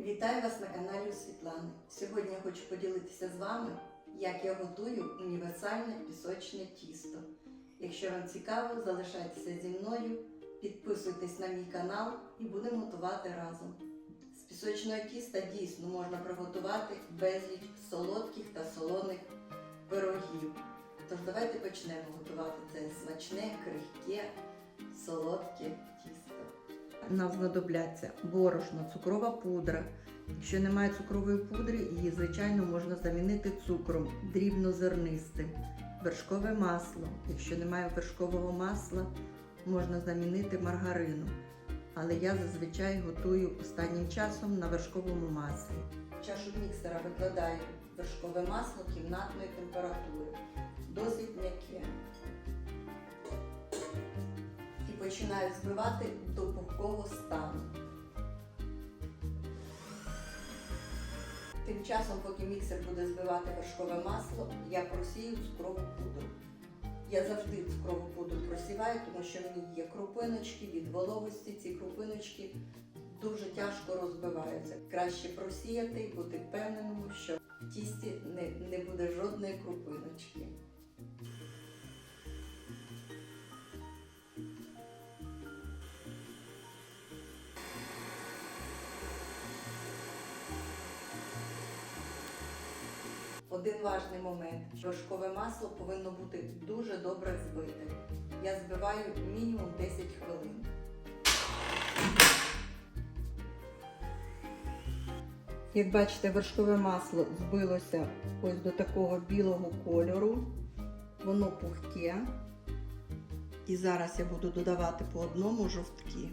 Вітаю вас на каналі Світлани. Сьогодні я хочу поділитися з вами, як я готую універсальне пісочне тісто. Якщо вам цікаво, залишайтеся зі мною, підписуйтесь на мій канал і будемо готувати разом. З пісочного тіста дійсно можна приготувати безліч солодких та солоних пирогів. Тож давайте почнемо готувати це смачне, крихке, солодке тісто. Нам знадобляться борошно, цукрова пудра. Якщо немає цукрової пудри, її, звичайно, можна замінити цукром дрібнозернистим, вершкове масло. Якщо немає вершкового масла, можна замінити маргарином. Але я зазвичай готую останнім часом на вершковому маслі. Чашу міксера викладаю вершкове масло кімнатної температури, досить м'яке. І починаю збивати до стану. Тим часом, поки міксер буде збивати вершкове масло, я просію цукрову пудру. Я завжди цукрову пудру просіваю, тому що в ній є крупиночки від вологості. Ці крупиночки дуже тяжко розбиваються. Краще просіяти і бути впевненим, що в тісті не, не буде жодної крупиночки. Один важний момент. Вершкове масло повинно бути дуже добре збите. Я збиваю мінімум 10 хвилин. Як бачите, вершкове масло збилося ось до такого білого кольору. Воно пухке. І зараз я буду додавати по одному жовтки.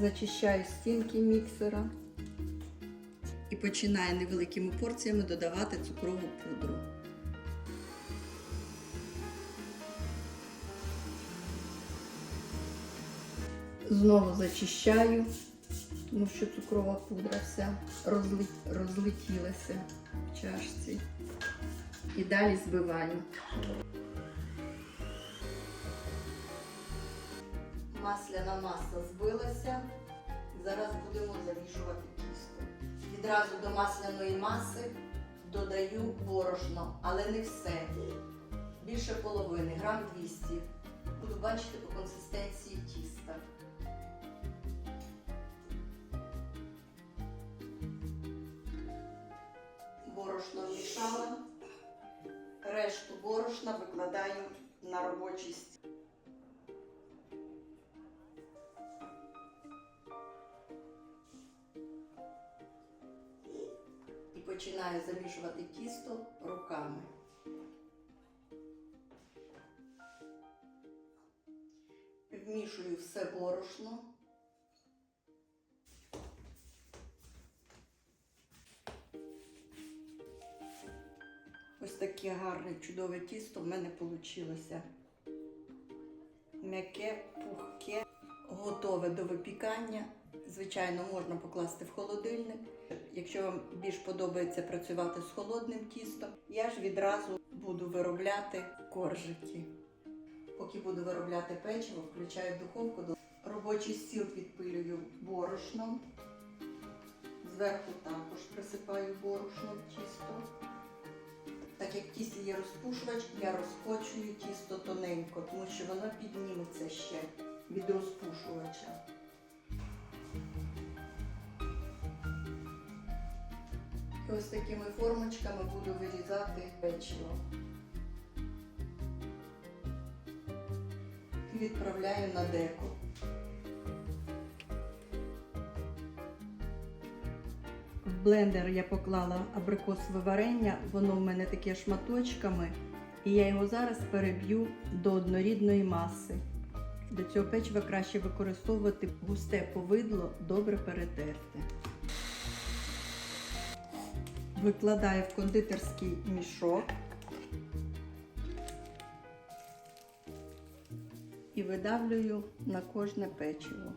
Зачищаю стінки міксера і починаю невеликими порціями додавати цукрову пудру. Знову зачищаю, тому що цукрова пудра вся розлетілася в чашці. І далі збиваю. Масляна маса збилася. Зараз будемо замішувати тісто. Відразу до масляної маси додаю борошно, але не все. Більше половини, грам 200. Буду бачити по консистенції тіста. Борошно вмішала. Решту борошна викладаю на робочий стіл. Починаю замішувати тісто руками. Вмішую все борошно. Ось таке гарне чудове тісто в мене вийшло. М'яке, пухке, готове до випікання. Звичайно, можна покласти в холодильник. Якщо вам більш подобається працювати з холодним тістом, я ж відразу буду виробляти коржики. Поки буду виробляти печиво, включаю духовку. Робочий стіл підпилюю борошном. Зверху також присипаю борошном тісто. Так як в тісті є розпушувач, я розкочую тісто тоненько, тому що воно підніметься ще від розпушувача. І ось такими формочками буду вирізати печиво. І відправляю на деко. В блендер я поклала абрикосове варення, воно в мене таке шматочками, і я його зараз переб'ю до однорідної маси. До цього печива краще використовувати густе повидло, добре перетерте. Викладаю в кондитерський мішок і видавлюю на кожне печиво.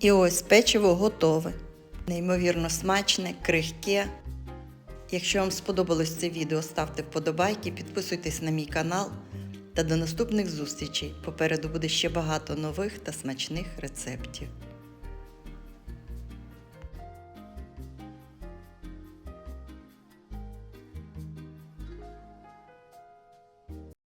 І ось печиво готове. Неймовірно смачне, крихке. Якщо вам сподобалось це відео, ставте вподобайки, підписуйтесь на мій канал та до наступних зустрічей. Попереду буде ще багато нових та смачних рецептів.